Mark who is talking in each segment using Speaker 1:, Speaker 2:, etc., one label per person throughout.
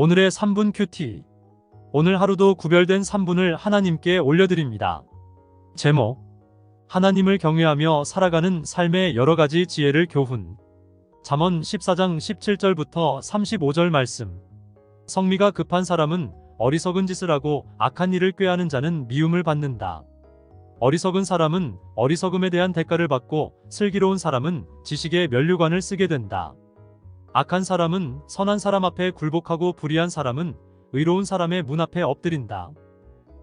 Speaker 1: 오늘의 3분 큐티. 오늘 하루도 구별된 3분을 하나님께 올려드립니다. 제목. 하나님을 경외하며 살아가는 삶의 여러 가지 지혜를 교훈. 잠언 14장 17절부터 35절 말씀. 성미가 급한 사람은 어리석은 짓을 하고 악한 일을 꾀하는 자는 미움을 받는다. 어리석은 사람은 어리석음에 대한 대가를 받고 슬기로운 사람은 지식의 면류관을 쓰게 된다. 악한 사람은 선한 사람 앞에 굴복하고 불의한 사람은 의로운 사람의 문 앞에 엎드린다.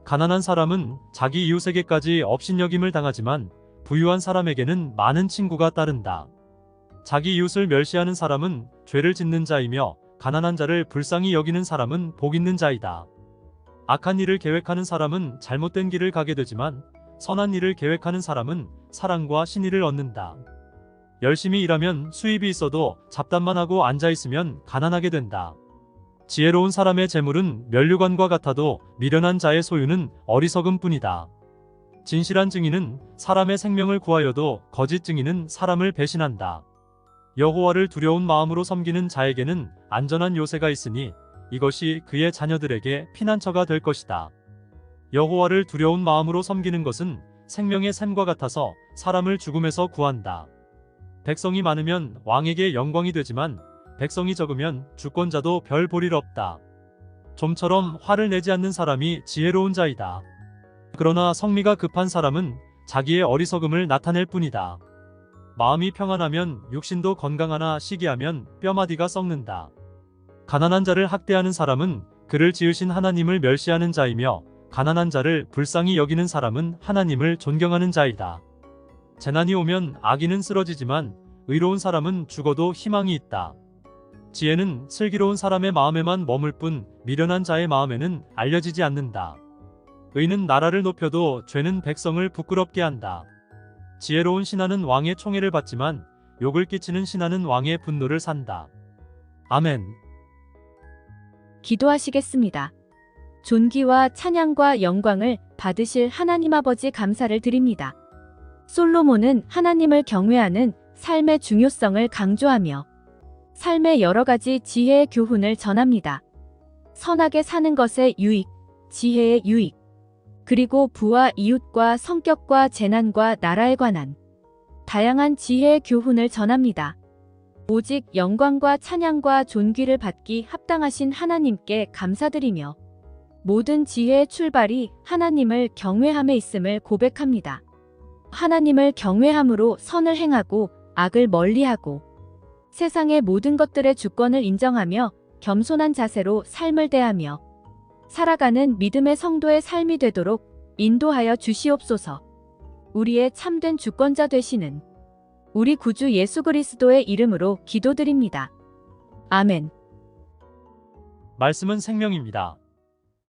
Speaker 1: 가난한 사람은 자기 이웃에게까지 업신여김을 당하지만 부유한 사람에게는 많은 친구가 따른다. 자기 이웃을 멸시하는 사람은 죄를 짓는 자이며 가난한 자를 불쌍히 여기는 사람은 복 있는 자이다. 악한 일을 계획하는 사람은 잘못된 길을 가게 되지만 선한 일을 계획하는 사람은 사랑과 신의를 얻는다. 열심히 일하면 수입이 있어도 잡담만 하고 앉아 있으면 가난하게 된다. 지혜로운 사람의 재물은 면류관과 같아도 미련한 자의 소유는 어리석음 뿐이다. 진실한 증인은 사람의 생명을 구하여도 거짓 증인은 사람을 배신한다. 여호와를 두려운 마음으로 섬기는 자에게는 안전한 요새가 있으니 이것이 그의 자녀들에게 피난처가 될 것이다. 여호와를 두려운 마음으로 섬기는 것은 생명의 샘과 같아서 사람을 죽음에서 구한다. 백성이 많으면 왕에게 영광이 되지만 백성이 적으면 주권자도 별 볼 일 없다. 좀처럼 화를 내지 않는 사람이 지혜로운 자이다. 그러나 성미가 급한 사람은 자기의 어리석음을 나타낼 뿐이다. 마음이 평안하면 육신도 건강하나 시기하면 뼈마디가 썩는다. 가난한 자를 학대하는 사람은 그를 지으신 하나님을 멸시하는 자이며 가난한 자를 불쌍히 여기는 사람은 하나님을 존경하는 자이다. 재난이 오면 악인은 쓰러지지만 의로운 사람은 죽어도 희망이 있다. 지혜는 슬기로운 사람의 마음에만 머물 뿐 미련한 자의 마음에는 알려지지 않는다. 의는 나라를 높여도 죄는 백성을 부끄럽게 한다. 지혜로운 신하는 왕의 총애를 받지만 욕을 끼치는 신하는 왕의 분노를 산다. 아멘.
Speaker 2: 기도하시겠습니다. 존귀와 찬양과 영광을 받으실 하나님 아버지 감사를 드립니다. 솔로몬은 하나님을 경외하는 삶의 중요성을 강조하며 삶의 여러 가지 지혜의 교훈을 전합니다. 선하게 사는 것의 유익, 지혜의 유익, 그리고 부와 이웃과 성격과 재난과 나라에 관한 다양한 지혜의 교훈을 전합니다. 오직 영광과 찬양과 존귀를 받기 합당하신 하나님께 감사드리며 모든 지혜의 출발이 하나님을 경외함에 있음을 고백합니다. 하나님을 경외함으로 선을 행하고 악을 멀리하고 세상의 모든 것들의 주권을 인정하며 겸손한 자세로 삶을 대하며 살아가는 믿음의 성도의 삶이 되도록 인도하여 주시옵소서. 우리의 참된 주권자 되시는 우리 구주 예수 그리스도의 이름으로 기도드립니다. 아멘.
Speaker 1: 말씀은 생명입니다.